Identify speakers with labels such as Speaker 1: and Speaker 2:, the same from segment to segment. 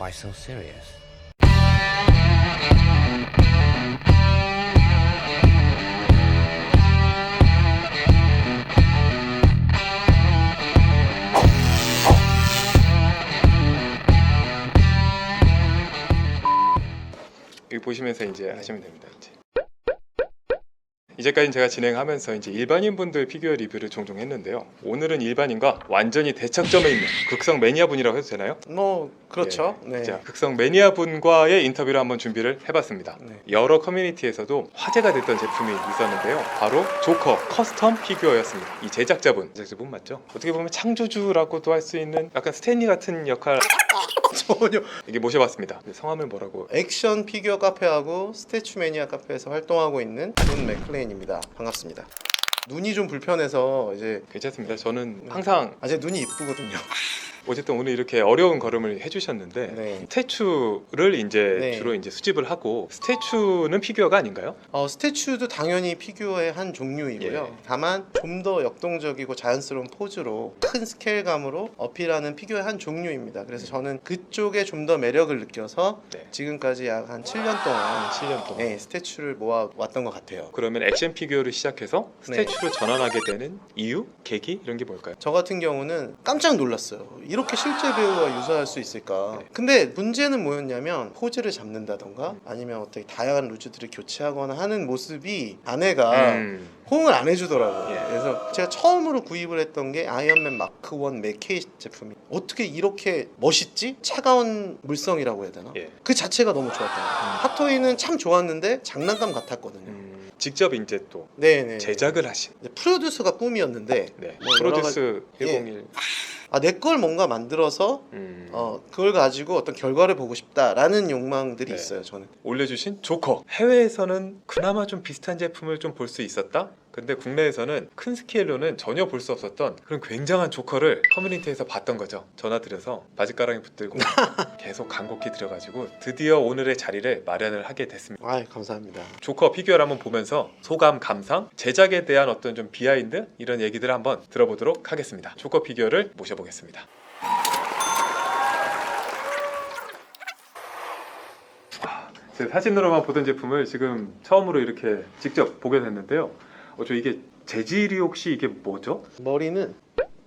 Speaker 1: Why so serious?
Speaker 2: 보시면서 이제 하시면 됩니다. 이제. 이제까지 제가 진행하면서 이제 일반인 분들 피규어 리뷰를 종종 했는데요. 오늘은 일반인과 완전히 대척점에 있는 극성 매니아 분이라고 해도 되나요?
Speaker 3: 뭐 그렇죠.
Speaker 2: 예.
Speaker 3: 네.
Speaker 2: 자, 극성 매니아 분과의 인터뷰를 한번 준비를 해봤습니다.
Speaker 3: 네.
Speaker 2: 여러 커뮤니티에서도 화제가 됐던 제품이 있었는데요. 바로 조커 커스텀 피규어였습니다. 이 제작자분, 제작자분 맞죠? 어떻게 보면 창조주라고도 할 수 있는 약간 스탠리 같은 역할
Speaker 3: 전혀
Speaker 2: 이게 모셔봤습니다. 네, 성함을 뭐라고?
Speaker 3: 액션 피규어 카페하고 스태츄 매니아 카페에서 활동하고 있는 존 맥클레인입니다. 반갑습니다. 눈이 좀 불편해서 이제
Speaker 2: 괜찮습니다. 저는 항상
Speaker 3: 아제 눈이 이쁘거든요.
Speaker 2: 어쨌든 오늘 이렇게 어려운 걸음을 해주셨는데
Speaker 3: 네.
Speaker 2: 스태츄를 이제
Speaker 3: 네.
Speaker 2: 주로 이제 수집을 하고 스태츄는 피규어가 아닌가요?
Speaker 3: 어, 스태츄도 당연히 피규어의 한 종류이고요.
Speaker 2: 예.
Speaker 3: 다만 좀 더 역동적이고 자연스러운 포즈로 큰 스케일감으로 어필하는 피규어의 한 종류입니다. 그래서 저는 그쪽에 좀 더 매력을 느껴서
Speaker 2: 네.
Speaker 3: 지금까지 약 한 7년 동안
Speaker 2: 7년 동안.
Speaker 3: 네, 스태츄를 모아 왔던 것 같아요.
Speaker 2: 그러면 액션 피규어를 시작해서
Speaker 3: 네.
Speaker 2: 스태츄로 전환하게 되는 이유, 계기 이런 게 뭘까요?
Speaker 3: 저 같은 경우는 깜짝 놀랐어요. 이렇게 실제 배우와 유사할 수 있을까.
Speaker 2: 네.
Speaker 3: 근데 문제는 뭐였냐면 포즈를 잡는다던가 아니면 어떻게 다양한 루즈들을 교체하거나 하는 모습이 아내가
Speaker 2: 음,
Speaker 3: 호응을 안 해주더라고요.
Speaker 2: 예.
Speaker 3: 그래서 제가 처음으로 구입을 했던 게 아이언맨 마크 1 맥케이 제품이 어떻게 이렇게 멋있지? 차가운 물성이라고 해야 되나?
Speaker 2: 예.
Speaker 3: 그 자체가 너무 좋았던 거예요. 핫토이는 참 좋았는데 장난감 같았거든요.
Speaker 2: 음, 직접 이제 또
Speaker 3: 네네.
Speaker 2: 제작을 하신
Speaker 3: 네, 프로듀스가 꿈이었는데
Speaker 2: 네.
Speaker 3: 뭐
Speaker 2: 프로듀스
Speaker 3: 여러
Speaker 2: 101
Speaker 3: 아 내 걸 뭔가 만들어서
Speaker 2: 음,
Speaker 3: 어 그걸 가지고 어떤 결과를 보고 싶다라는 욕망들이
Speaker 2: 네.
Speaker 3: 있어요 저는.
Speaker 2: 올려주신 조커. 해외에서는 그나마 좀 비슷한 제품을 좀 볼 수 있었다 근데 국내에서는 큰 스케일로는 전혀 볼 수 없었던 그런 굉장한 조커를 커뮤니티에서 봤던 거죠. 전화 드려서 바지가랑이 붙들고 계속 간곡히 들여가지고 드디어 오늘의 자리를 마련을 하게 됐습니다.
Speaker 3: 아 감사합니다.
Speaker 2: 조커 피규어를 한번 보면서 소감 감상 제작에 대한 어떤 좀 비하인드 이런 얘기들을 한번 들어보도록 하겠습니다. 조커 피규어를 모셔보겠습니다. 제 사진으로만 보던 제품을 지금 처음으로 이렇게 직접 보게 됐는데요. 어, 저 이게 재질이 혹시 이게 뭐죠?
Speaker 3: 머리는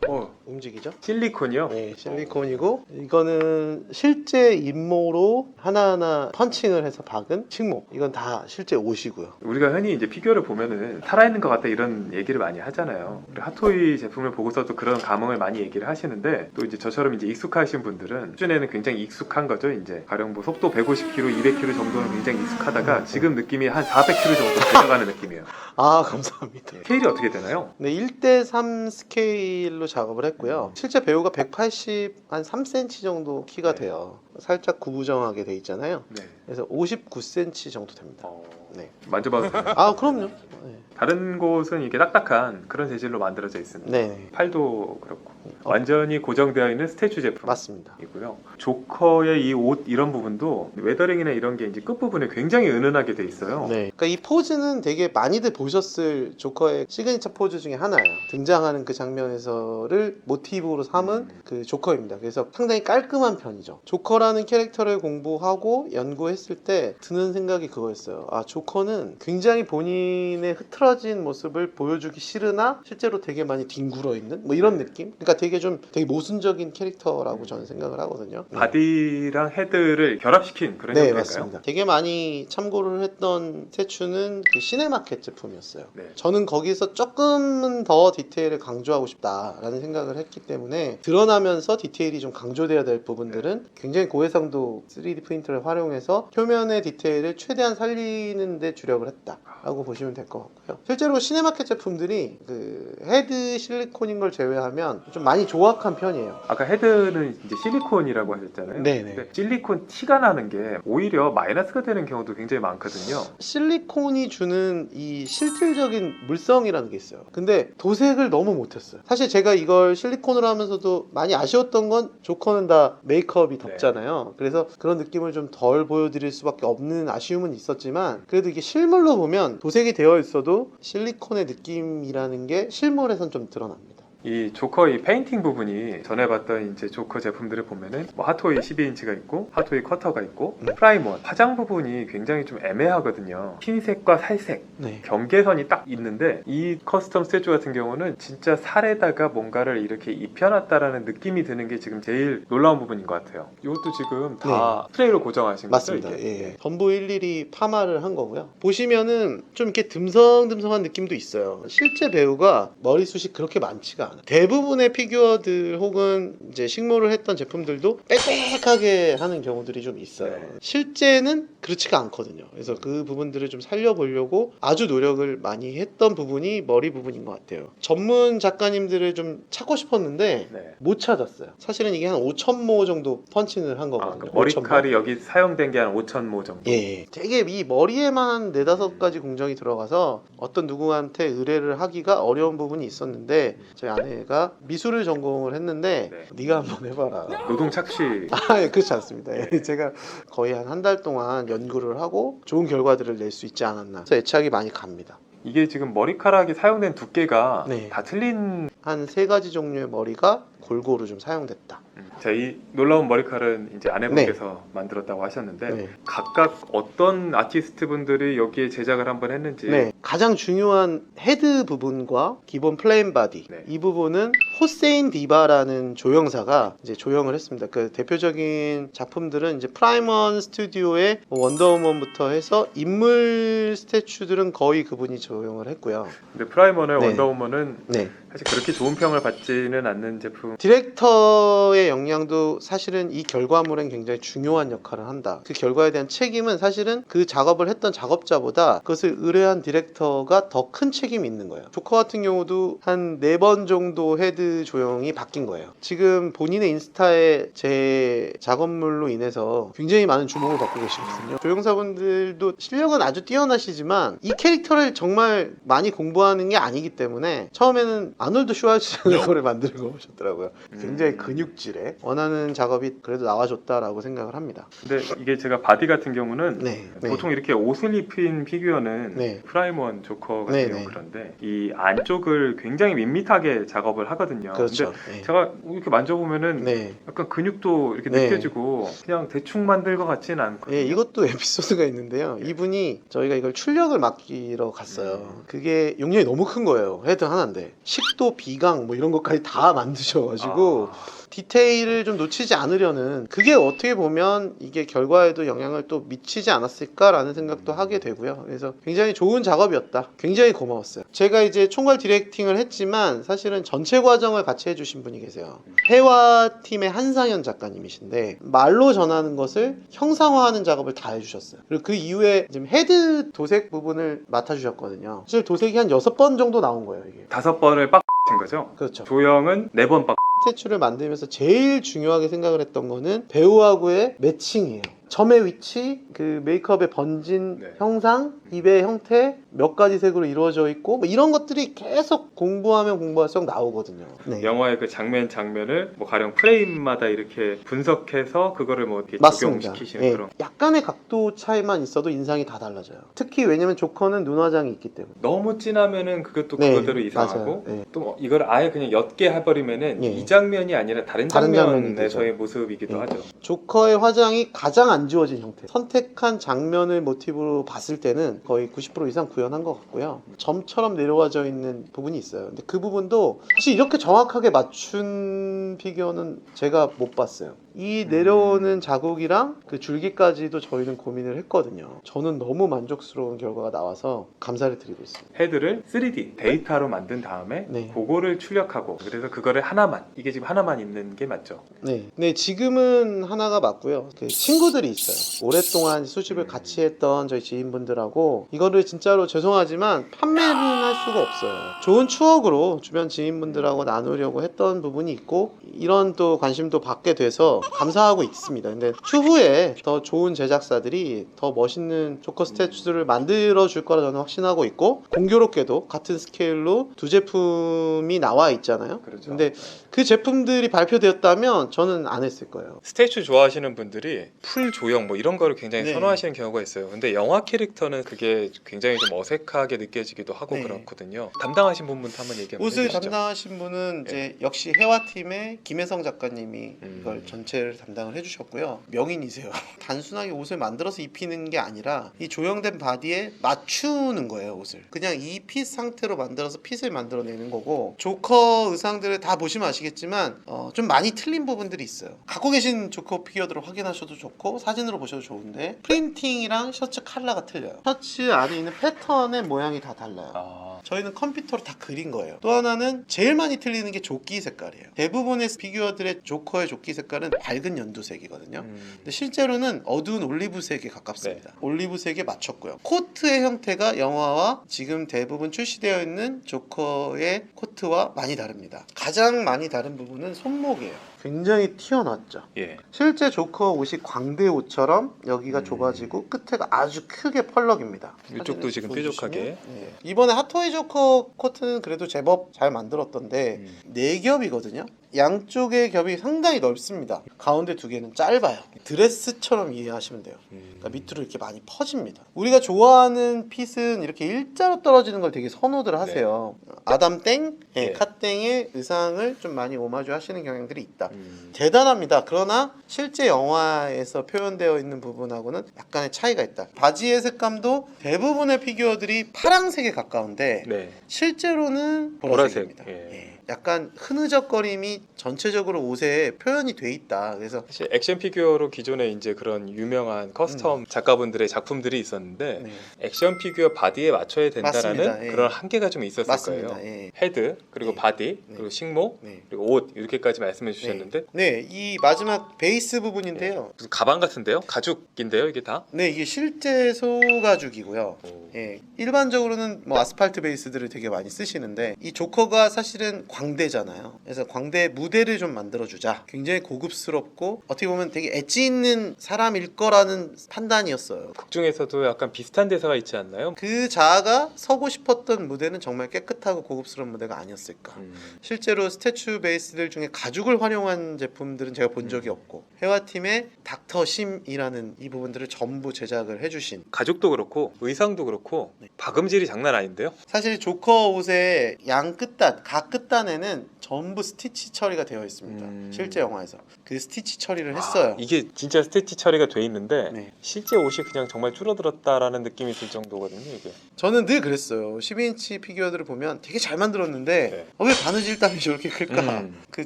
Speaker 2: 어,
Speaker 3: 움직이죠
Speaker 2: 실리콘이요?
Speaker 3: 네 실리콘이고 이거는 실제 임모로 하나하나 펀칭을 해서 박은 식모 이건 다 실제 옷이고요
Speaker 2: 우리가 흔히 이제 피규어를 보면은 살아있는 것 같다 이런 얘기를 많이 하잖아요. 우리 핫토이 제품을 보고서도 그런 감흥을 많이 얘기를 하시는데 또 이제 저처럼 이제 익숙하신 분들은 수준에는 굉장히 익숙한 거죠. 이제 가령 뭐 속도 150km, 200km 정도는 굉장히 익숙하다가 지금 느낌이 한 400km 정도 되어가는 느낌이에요.
Speaker 3: 아 감사합니다.
Speaker 2: 스케일이 어떻게 되나요?
Speaker 3: 네 1대3 스케일로 작업을 했고요. 실제 배우가 180 한 3cm 정도 키가
Speaker 2: 네.
Speaker 3: 돼요. 살짝 구부정하게 돼 있잖아요.
Speaker 2: 네.
Speaker 3: 그래서 59cm 정도 됩니다.
Speaker 2: 어,
Speaker 3: 네.
Speaker 2: 만져봐도 되나요?
Speaker 3: 아 그럼요 네.
Speaker 2: 다른 곳은 이게 딱딱한 그런 재질로 만들어져 있습니다.
Speaker 3: 네
Speaker 2: 팔도 그렇고
Speaker 3: 어.
Speaker 2: 완전히 고정되어 있는 스태츄 제품.
Speaker 3: 맞습니다
Speaker 2: 이고요. 조커의 이 옷 이런 부분도 웨더링이나 이런 게 이제 끝 부분에 굉장히 은은하게 돼 있어요.
Speaker 3: 네. 그러니까 이 포즈는 되게 많이들 보셨을 조커의 시그니처 포즈 중에 하나예요. 등장하는 그 장면에서를 모티브로 삼은
Speaker 2: 음.
Speaker 3: 그 조커입니다. 그래서 상당히 깔끔한 편이죠. 조커라는 캐릭터를 공부하고 연구했을 때 드는 생각이 그거였어요. 아, 조 커는 굉장히 본인의 흐트러진 모습을 보여주기 싫으나 실제로 되게 많이 뒹굴어 있는 뭐 이런 느낌? 그러니까 되게 좀 되게 모순적인 캐릭터라고 저는 생각을 하거든요. 네.
Speaker 2: 바디랑 헤드를 결합시킨 그런
Speaker 3: 네
Speaker 2: 형태일까요?
Speaker 3: 맞습니다. 되게 많이 참고를 했던 스태츄는 그 시네마켓 제품이었어요.
Speaker 2: 네.
Speaker 3: 저는 거기서 조금은 더 디테일을 강조하고 싶다라는 생각을 했기 때문에 드러나면서 디테일이 좀 강조돼야 될 부분들은 굉장히 고해상도 3D 프린터를 활용해서 표면의 디테일을 최대한 살리는 데 주력을 했다라고 보시면 될 것 같고요. 실제로 시네마켓 제품들이 그 헤드 실리콘인 걸 제외하면 좀 많이 조악한 편이에요.
Speaker 2: 아까 헤드는 이제 실리콘이라고 하셨잖아요.
Speaker 3: 네네.
Speaker 2: 근데 실리콘 티가 나는 게 오히려 마이너스가 되는 경우도 굉장히 많거든요.
Speaker 3: 실리콘이 주는 이 실질적인 물성이라는 게 있어요. 근데 도색을 너무 못했어요. 사실 제가 이걸 실리콘으로 하면서도 많이 아쉬웠던 건 조커는 다 메이크업이 덥잖아요. 그래서 그런 느낌을 좀 덜 보여드릴 수밖에 없는 아쉬움은 있었지만 그래도 이게 실물로 보면 도색이 되어 있어도 실리콘의 느낌이라는 게 실물에선 좀 드러납니다.
Speaker 2: 이 조커 이 페인팅 부분이 전에 봤던 이제 조커 제품들을 보면은 뭐 핫토이 12인치가 있고 핫토이 커터가 있고
Speaker 3: 음.
Speaker 2: 프라이머 화장 부분이 굉장히 좀 애매하거든요. 흰색과 살색
Speaker 3: 네.
Speaker 2: 경계선이 딱 있는데 이 커스텀 스태츄 같은 경우는 진짜 살에다가 뭔가를 이렇게 입혀놨다라는 느낌이 드는 게 지금 제일 놀라운 부분인 것 같아요. 이것도 지금 다 스프레이로 고정하신 거죠?
Speaker 3: 네. 맞습니다. 예.
Speaker 2: 네.
Speaker 3: 전부 일일이 파마를 한 거고요. 보시면은 좀 이렇게 듬성듬성한 느낌도 있어요. 실제 배우가 머리숱이 그렇게 많지가 않아요. 대부분의 피규어들 혹은 이제 식모를 했던 제품들도 빽빽하게 하는 경우들이 좀 있어요.
Speaker 2: 네.
Speaker 3: 실제는 그렇지가 않거든요. 그래서 그 부분들을 좀 살려보려고 아주 노력을 많이 했던 부분이 머리 부분인 것 같아요. 전문 작가님들을 좀 찾고 싶었는데
Speaker 2: 네.
Speaker 3: 못 찾았어요. 사실은 이게 한 5천 모 정도 펀칭을 한
Speaker 2: 아,
Speaker 3: 거거든요.
Speaker 2: 그
Speaker 3: 5,000모.
Speaker 2: 머리칼이 여기 사용된 게 한 5,000모 정도.
Speaker 3: 예, 되게 이 머리에만 한 네다섯 가지 공정이 들어가서 어떤 누구한테 의뢰를 하기가 어려운 부분이 있었는데 저희 아내가 미술을 전공을 했는데
Speaker 2: 네.
Speaker 3: 네. 가 한번 해봐라.
Speaker 2: 노동 착취.
Speaker 3: 아, 예, 그렇지 않습니다. 예, 제가 거의 한 한 달 동안 연구를 하고 좋은 결과들을 낼 수 있지 않았나. 그래서 애착이 많이 갑니다.
Speaker 2: 이게 지금 머리카락이 사용된 두께가
Speaker 3: 네.
Speaker 2: 다 틀린
Speaker 3: 한 세 가지 종류의 머리가 골고루 좀 사용됐다.
Speaker 2: 음, 자, 이 놀라운 머리칼은 이제 아내분께서 만들었다고 하셨는데
Speaker 3: 네.
Speaker 2: 각각 어떤 아티스트 분들이 여기에 제작을 한번 했는지
Speaker 3: 네, 가장 중요한 헤드 부분과 기본 플레인 바디
Speaker 2: 네.
Speaker 3: 이 부분은 호세인 디바라는 조형사가 이제 조형을 했습니다. 그 대표적인 작품들은 이제 프라이먼 스튜디오의 뭐 원더우먼부터 해서 인물 스태츄들은 거의 그분이 조형을 했고요.
Speaker 2: 근데 프라이머는
Speaker 3: 네.
Speaker 2: 원더우먼은
Speaker 3: 네,
Speaker 2: 사실 그렇게 좋은 평을 받지는 않는 제품
Speaker 3: 디렉터의 역량도 사실은 이 결과물엔 굉장히 중요한 역할을 한다. 그 결과에 대한 책임은 사실은 그 작업을 했던 작업자보다 그것을 의뢰한 디렉터가 더 큰 책임이 있는 거예요. 조커 같은 경우도 한 네 번 정도 헤드 조형이 바뀐 거예요. 지금 본인의 인스타에 제 작업물로 인해서 굉장히 많은 주목을 받고 계시거든요. 조형사분들도 실력은 아주 뛰어나시지만 이 캐릭터를 정말 많이 공부하는 게 아니기 때문에 처음에는 아놀드 슈왈츠네거를 거를 만들고 오셨더라고요. 굉장히
Speaker 2: 음.
Speaker 3: 근육질에 원하는 작업이 그래도 나와줬다라고 생각을 합니다.
Speaker 2: 근데 이게 제가 바디 같은 경우는
Speaker 3: 네, 네.
Speaker 2: 보통 이렇게 옷을 입힌 피규어는
Speaker 3: 네.
Speaker 2: 프라이먼 조커 같은
Speaker 3: 네,
Speaker 2: 경우
Speaker 3: 네.
Speaker 2: 그런데 이 안쪽을 굉장히 밋밋하게 작업을 하거든요.
Speaker 3: 그렇죠.
Speaker 2: 근데
Speaker 3: 네.
Speaker 2: 제가 이렇게 만져보면은
Speaker 3: 네.
Speaker 2: 약간 근육도 이렇게
Speaker 3: 네.
Speaker 2: 느껴지고 그냥 대충 만들 것 같지는 않거든요.
Speaker 3: 예, 이것도 에피소드가 있는데요. 이분이 저희가 이걸 출력을 맡기러 갔어요.
Speaker 2: 음.
Speaker 3: 그게 용량이 너무 큰 거예요. 헤드 하나인데. 식도, 비강 뭐 이런 것까지 다 만드셔 가지고
Speaker 2: 아,
Speaker 3: 디테일을 좀 놓치지 않으려는 그게 어떻게 보면 이게 결과에도 영향을 또 미치지 않았을까라는 생각도 하게 되고요. 그래서 굉장히 좋은 작업이었다. 굉장히 고마웠어요. 제가 이제 총괄 디렉팅을 했지만 사실은 전체 과정을 같이 해주신 분이 계세요. 해와 팀의 한상현 작가님이신데 말로 전하는 것을 형상화하는 작업을 다 해주셨어요. 그리고 그 이후에 지금 헤드 도색 부분을 맡아주셨거든요. 사실 도색이 한 여섯 번 정도 나온 거예요, 이게.
Speaker 2: 다섯 번을 빡 친 거죠.
Speaker 3: 그렇죠.
Speaker 2: 조형은 네번 빡.
Speaker 3: 스태츄를 만들면서 제일 중요하게 생각을 했던 거는 배우하고의 매칭이에요. 점의 위치, 그 메이크업의 번진
Speaker 2: 네.
Speaker 3: 형상, 입의 형태, 몇 가지 색으로 이루어져 있고 뭐 이런 것들이 계속 공부하면 공부할수록 나오거든요. 네.
Speaker 2: 영화의 그 장면 장면을 뭐 가령 프레임마다 이렇게 분석해서 그거를 뭐 이렇게
Speaker 3: 맞습니다.
Speaker 2: 적용시키시는
Speaker 3: 예.
Speaker 2: 그런
Speaker 3: 약간의 각도 차이만 있어도 인상이 다 달라져요. 특히 왜냐면 조커는 눈화장이 있기 때문에.
Speaker 2: 너무 진하면은 그것도
Speaker 3: 네,
Speaker 2: 그거대로 이상하고
Speaker 3: 맞아요. 네.
Speaker 2: 또뭐 이걸 아예 그냥 옅게 해버리면은
Speaker 3: 예.
Speaker 2: 이 장면이 아니라 다른
Speaker 3: 다른 장면이
Speaker 2: 장면에서의 모습이기도
Speaker 3: 예.
Speaker 2: 하죠.
Speaker 3: 조커의 화장이 가장 안 지워진 형태. 선택한 장면을 모티브로 봤을 때는 거의 90% 이상 구현한 것 같고요. 점처럼 내려와져 있는 부분이 있어요. 근데 그 부분도 사실 이렇게 정확하게 맞춘 피규어는 제가 못 봤어요. 이 내려오는 자국이랑 그 줄기까지도 저희는 고민을 했거든요. 저는 너무 만족스러운 결과가 나와서 감사를 드리고 있습니다.
Speaker 2: 헤드를 3D 데이터로 만든 다음에
Speaker 3: 네.
Speaker 2: 그거를 출력하고 그래서 그거를 하나만 이게 지금 하나만 있는 게 맞죠.
Speaker 3: 네. 네, 지금은 하나가 맞고요. 그 친구들이 있어요. 오랫동안 수집을 같이 했던 저희 지인분들하고 이거를 진짜로 죄송하지만 판매는 할 수가 없어요. 좋은 추억으로 주변 지인분들하고 나누려고 했던 부분이 있고 이런 또 관심도 받게 돼서 감사하고 있습니다. 근데 추후에 더 좋은 제작사들이 더 멋있는 조커 스태츄들을 만들어 줄 거라 저는 확신하고 있고 공교롭게도 같은 스케일로 두 제품이 나와 있잖아요.
Speaker 4: 그렇죠.
Speaker 3: 근데 그 제품들이 발표되었다면 저는 안 했을 거예요.
Speaker 2: 스태츄 좋아하시는 분들이 풀 조형 뭐 이런 거를 굉장히
Speaker 3: 네.
Speaker 2: 선호하시는 경우가 있어요. 근데 영화 캐릭터는 그게 굉장히 좀 어색하게 느껴지기도 하고
Speaker 3: 네.
Speaker 2: 그렇거든요. 담당하신 분부터 한번 얘기 한번
Speaker 3: 옷을. 담당하신 분은 이제 역시 해와팀의 김혜성 작가님이
Speaker 2: 음.
Speaker 3: 이걸 전체 를 담당을 해주셨고요. 명인이세요. 단순하게 옷을 만들어서 입히는 게 아니라 이 조형된 바디에 맞추는 거예요 옷을. 그냥 이 핏 상태로 만들어서 핏을 만들어내는 거고 조커 의상들을 다 보시면 아시겠지만 어, 좀 많이 틀린 부분들이 있어요. 갖고 계신 조커 피규어들을 확인하셔도 좋고 사진으로 보셔도 좋은데 프린팅이랑 셔츠 컬러가 틀려요. 셔츠 안에 있는 패턴의 모양이 다 달라요.
Speaker 2: 아,
Speaker 3: 저희는 컴퓨터로 다 그린 거예요. 또 하나는 제일 많이 틀리는 게 조끼 색깔이에요. 대부분의 피규어들의 조커의 조끼 색깔은 밝은 연두색이거든요.
Speaker 2: 음.
Speaker 3: 근데 실제로는 어두운 올리브색에 가깝습니다. 올리브색에 맞췄고요. 코트의 형태가 영화와 지금 대부분 출시되어 있는 조커의 코트와 많이 다릅니다. 가장 많이 다른 부분은 손목이에요. 굉장히 튀어나왔죠.
Speaker 2: 예.
Speaker 3: 실제 조커 옷이 광대 옷처럼 여기가
Speaker 2: 음.
Speaker 3: 겹어지고 끝에가 아주 크게 펄럭입니다.
Speaker 2: 이쪽도 지금
Speaker 3: 보여주시면,
Speaker 2: 뾰족하게.
Speaker 3: 예. 이번에 핫토이 조커 코트는 그래도 제법 잘 만들었던데
Speaker 2: 음.
Speaker 3: 네 겹이거든요. 양쪽의 겹이 상당히 넓습니다. 가운데 두 개는 짧아요. 드레스처럼 이해하시면 돼요.
Speaker 2: 음.
Speaker 3: 그러니까 밑으로 이렇게 많이 퍼집니다. 우리가 좋아하는 핏은 이렇게 일자로 떨어지는 걸 되게 선호들 하세요. 아담 땡, 예,
Speaker 2: 네.
Speaker 3: 카땡의 의상을 좀 많이 오마주 하시는 경향들이 있다.
Speaker 2: 음.
Speaker 3: 대단합니다. 그러나 실제 영화에서 표현되어 있는 부분하고는 약간의 차이가 있다. 바지의 색감도 대부분의 피규어들이 파랑색에 가까운데
Speaker 2: 네.
Speaker 3: 실제로는
Speaker 2: 보라색,
Speaker 3: 보라색입니다.
Speaker 2: 예.
Speaker 3: 예. 약간 흐느적거림이 전체적으로 옷에 표현이 돼 있다. 그래서
Speaker 2: 사실 액션 피규어로 기존에 이제 그런 유명한 커스텀 작가분들의 작품들이 있었는데
Speaker 3: 네.
Speaker 2: 액션 피규어 바디에 맞춰야 된다라는.
Speaker 3: 예.
Speaker 2: 그런 한계가 좀 있었을
Speaker 3: 맞습니다.
Speaker 2: 거예요.
Speaker 3: 예.
Speaker 2: 헤드 그리고
Speaker 3: 네.
Speaker 2: 바디
Speaker 3: 네.
Speaker 2: 그리고 식목
Speaker 3: 네.
Speaker 2: 그리고 옷 이렇게까지 말씀해 주셨는데
Speaker 3: 네, 이 마지막 베이스 부분인데요.
Speaker 2: 무슨 가방 같은데요? 가죽인데요 이게 다?
Speaker 3: 네, 이게 실제 소가죽이고요.
Speaker 2: 오.
Speaker 3: 예, 일반적으로는 뭐 아스팔트 베이스들을 되게 많이 쓰시는데 이 조커가 사실은 광대잖아요. 그래서 광대 무대를 좀 만들어주자. 굉장히 고급스럽고 어떻게 보면 되게 엣지 있는 사람일 거라는 판단이었어요.
Speaker 2: 극 중에서도 약간 비슷한 대사가 있지 않나요?
Speaker 3: 그 자아가 서고 싶었던 무대는 정말 깨끗하고 고급스러운 무대가 아니었을까.
Speaker 2: 음.
Speaker 3: 실제로 스태츄 베이스들 중에 가죽을 활용한 제품들은 제가 본 적이 없고 해와팀의 닥터 심이라는 이 부분들을 전부 제작을 해주신
Speaker 2: 가죽도 그렇고 의상도 그렇고
Speaker 3: 네.
Speaker 2: 박음질이 장난 아닌데요?
Speaker 3: 사실 조커 옷의 양 끝단, 각 끝단 에는 전부 스티치 처리가 되어 있습니다.
Speaker 2: 음.
Speaker 3: 실제 영화에서 그 스티치 처리를 했어요.
Speaker 2: 아, 이게 진짜 스티치 처리가 돼 있는데
Speaker 3: 네.
Speaker 2: 실제 옷이 그냥 정말 줄어들었다라는 느낌이 들 정도거든요 이게.
Speaker 3: 저는 늘 그랬어요. 12인치 피규어들을 보면 되게 잘 만들었는데
Speaker 2: 네.
Speaker 3: 어, 왜 바느질 땀이 저렇게 클까?
Speaker 2: 음.
Speaker 3: 그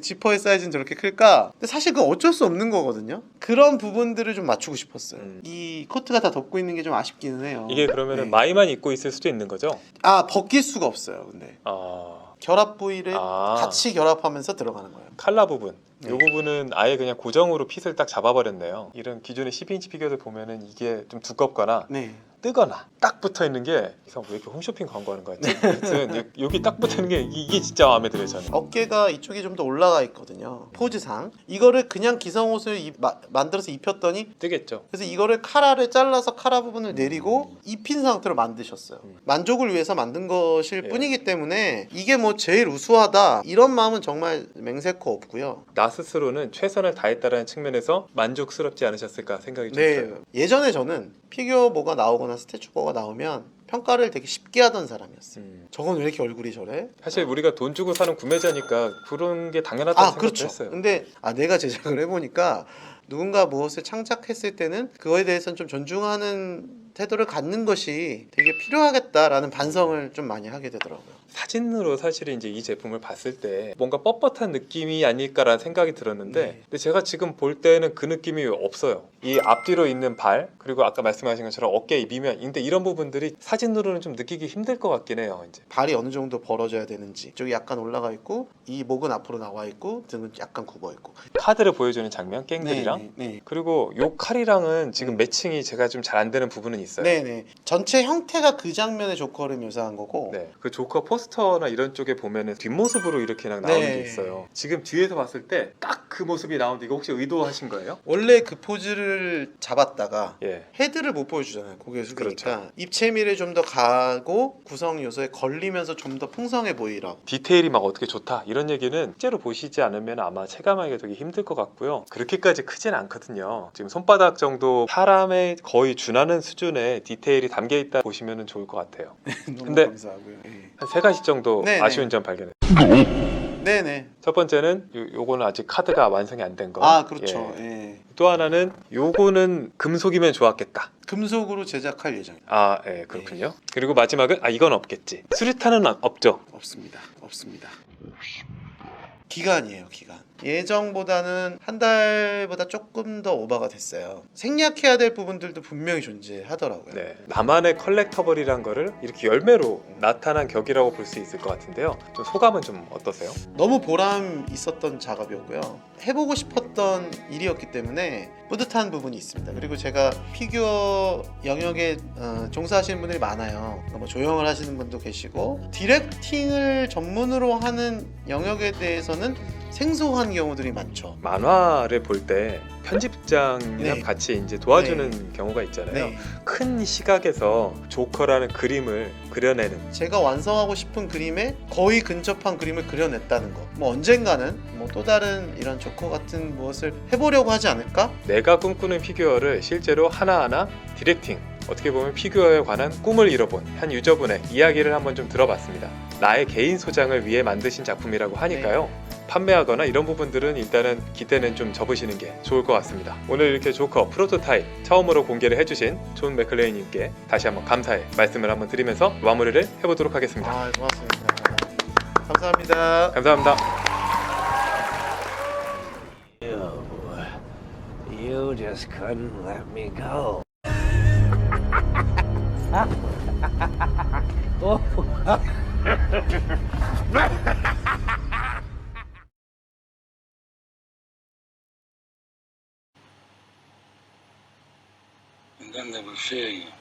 Speaker 3: 지퍼의 사이즈는 저렇게 클까? 근데 사실 그건 어쩔 수 없는 거거든요. 그런 부분들을 좀 맞추고 싶었어요.
Speaker 2: 음.
Speaker 3: 이 코트가 다 덮고 있는 게 좀 아쉽기는 해요.
Speaker 2: 이게 그러면은
Speaker 3: 네.
Speaker 2: 마이만 입고 있을 수도 있는 거죠?
Speaker 3: 아 벗길 수가 없어요. 근데
Speaker 2: 아
Speaker 3: 결합 부위를
Speaker 2: 아.
Speaker 3: 같이 결합하면서 들어가는 거예요.
Speaker 2: 칼라 부분.
Speaker 3: 네.
Speaker 2: 이 부분은 아예 그냥 고정으로 핏을 딱 잡아버렸네요. 이런 기존의 12인치 피규어들 보면은 이게 좀 두껍거나
Speaker 3: 네.
Speaker 2: 뜨거나 딱 붙어 있는 게 이상 왜 이렇게 홈쇼핑 광고하는 거야? 하여튼 여기 딱 붙어 있는 게 이- 이게 진짜 마음에 들어요 저는.
Speaker 3: 어깨가 이쪽이 좀 더 올라가 있거든요. 포즈상 이거를 그냥 기성 옷을 입- 마- 만들어서 입혔더니
Speaker 2: 뜨겠죠.
Speaker 3: 그래서 이거를 카라를 잘라서 카라 부분을 내리고 입힌 상태로 만드셨어요.
Speaker 2: 음.
Speaker 3: 만족을 위해서 만든 것일
Speaker 2: 예.
Speaker 3: 뿐이기 때문에 이게 뭐 제일 우수하다 이런 마음은 정말 맹세코 없고요.
Speaker 2: 나 스스로는 최선을 다했다라는 측면에서 만족스럽지 않으셨을까 생각이 좀
Speaker 3: 네,
Speaker 2: 들어요.
Speaker 3: 예전에 저는 피규어 뭐가 나오거나 스태츄 뭐가 나오면 평가를 되게 쉽게 하던 사람이었어요.
Speaker 2: 음.
Speaker 3: 저건 왜 이렇게 얼굴이 저래?
Speaker 2: 사실 우리가 돈 주고 사는 구매자니까 그런 게 당연하다고
Speaker 3: 아
Speaker 2: 생각도
Speaker 3: 그렇죠.
Speaker 2: 했어요.
Speaker 3: 근데 아 내가 제작을 해보니까 누군가 무엇을 창작했을 때는 그거에 대해서는 좀 존중하는 태도를 갖는 것이 되게 필요하겠다라는 반성을 좀 많이 하게 되더라고요.
Speaker 2: 사진으로 사실 이제 이 제품을 봤을 때 뭔가 뻣뻣한 느낌이 아닐까라는 생각이 들었는데
Speaker 3: 네.
Speaker 2: 근데 제가 지금 볼 때는 그 느낌이 없어요. 이 앞뒤로 있는 발 그리고 아까 말씀하신 것처럼 어깨 미면 근데 이런 부분들이 사진 으로는 좀 느끼기 힘들 것 같긴 해요. 이제
Speaker 3: 발이 어느 정도 벌어져야 되는지 쪽이 약간 올라가 있고 이 목은 앞으로 나와 있고 등은 약간 굽어 있고
Speaker 2: 카드를 보여주는 장면 깽들이랑 칼이랑
Speaker 3: 네.
Speaker 2: 그리고 요 칼이랑은 지금
Speaker 3: 음.
Speaker 2: 매칭이 제가 좀 잘 안 되는 부분은 있어요.
Speaker 3: 네네. 전체 형태가 그 장면의 조커를 묘사한 거고.
Speaker 2: 네, 그 조커 포스터나 이런 쪽에 보면은 뒷모습으로 이렇게 그냥 나오는
Speaker 3: 네.
Speaker 2: 게 있어요. 지금 뒤에서 봤을 때 딱 그 모습이 나오는데 이거 혹시 의도하신 거예요?
Speaker 3: 원래 그 포즈를 잡았다가
Speaker 2: 예.
Speaker 3: 헤드를 못 보여주잖아요. 고개 숙이니까
Speaker 2: 그렇죠.
Speaker 3: 입체미를 좀더 가고 구성 요소에 걸리면서 좀 더 풍성해 보이라고.
Speaker 2: 디테일이 막 어떻게 좋다 이런 얘기는 실제로 보시지 않으면 아마 체감하기가 되게 힘들 것 같고요. 그렇게까지 크진 않거든요. 지금 손바닥 정도 사람에 거의 준하는 수준의 디테일이 담겨 있다 보시면 좋을 것 같아요. 근데-
Speaker 3: 감사하고요. 예.
Speaker 2: 한세 가지 정도
Speaker 3: 네,
Speaker 2: 아쉬운 점 발견했어요.
Speaker 3: 네네.
Speaker 2: 첫 번째는 요, 요거는 아직 카드가 완성이 안 된 거.
Speaker 3: 아 그렇죠.
Speaker 2: 예.
Speaker 3: 예.
Speaker 2: 또 하나는 요거는 금속이면 좋았겠다.
Speaker 3: 금속으로 제작할 예정입니다.
Speaker 2: 아, 예, 그렇군요. 그리고 마지막은 아 이건 없겠지. 수리탄은 안- 없죠.
Speaker 3: 없습니다. 없습니다. 기간이에요, 기간. 예정보다는 한 달보다 조금 더 오버가 됐어요. 생략해야 될 부분들도 분명히 존재하더라고요.
Speaker 2: 네, 나만의 컬렉터블이란 거를 이렇게 열매로 나타난 격이라고 볼 수 있을 것 같은데요. 좀 소감은 좀 어떠세요?
Speaker 3: 너무 보람 있었던 작업이었고요. 해보고 싶었던 일이었기 때문에 뿌듯한 부분이 있습니다. 그리고 제가 피규어 영역에 어, 종사하시는 분들이 많아요. 뭐 조형을 하시는 분도 계시고 디렉팅을 전문으로 하는 영역에 대해서는 생소한 경우들이 많죠.
Speaker 2: 만화를 볼 때 편집장이랑
Speaker 3: 네.
Speaker 2: 같이 이제 도와주는 경우가 있잖아요.
Speaker 3: 네.
Speaker 2: 큰 시각에서 조커라는 그림을 그려내는
Speaker 3: 제가 완성하고 싶은 그림에 거의 근접한 그림을 그려냈다는 거. 뭐 언젠가는 뭐 또 다른 이런 조커 같은 무엇을 해보려고 하지 않을까?
Speaker 2: 내가 꿈꾸는 피규어를 실제로 하나하나 디렉팅 어떻게 보면 피규어에 관한 꿈을 이뤄본 한 유저분의 이야기를 한번 좀 들어봤습니다. 나의 개인 소장을 위해 만드신 작품이라고 하니까요. 판매하거나 이런 부분들은 일단은 기대는 좀 접으시는 게 좋을 것 같습니다. 오늘 이렇게 조커 프로토타입 처음으로 공개를 해주신 존 맥클레이님께 다시 한번 감사의 말씀을 한번 드리면서 마무리를 해보도록 하겠습니다.
Speaker 3: 아 고맙습니다. 감사합니다.
Speaker 2: 감사합니다.
Speaker 5: You, you just couldn't let me go.
Speaker 6: And feio.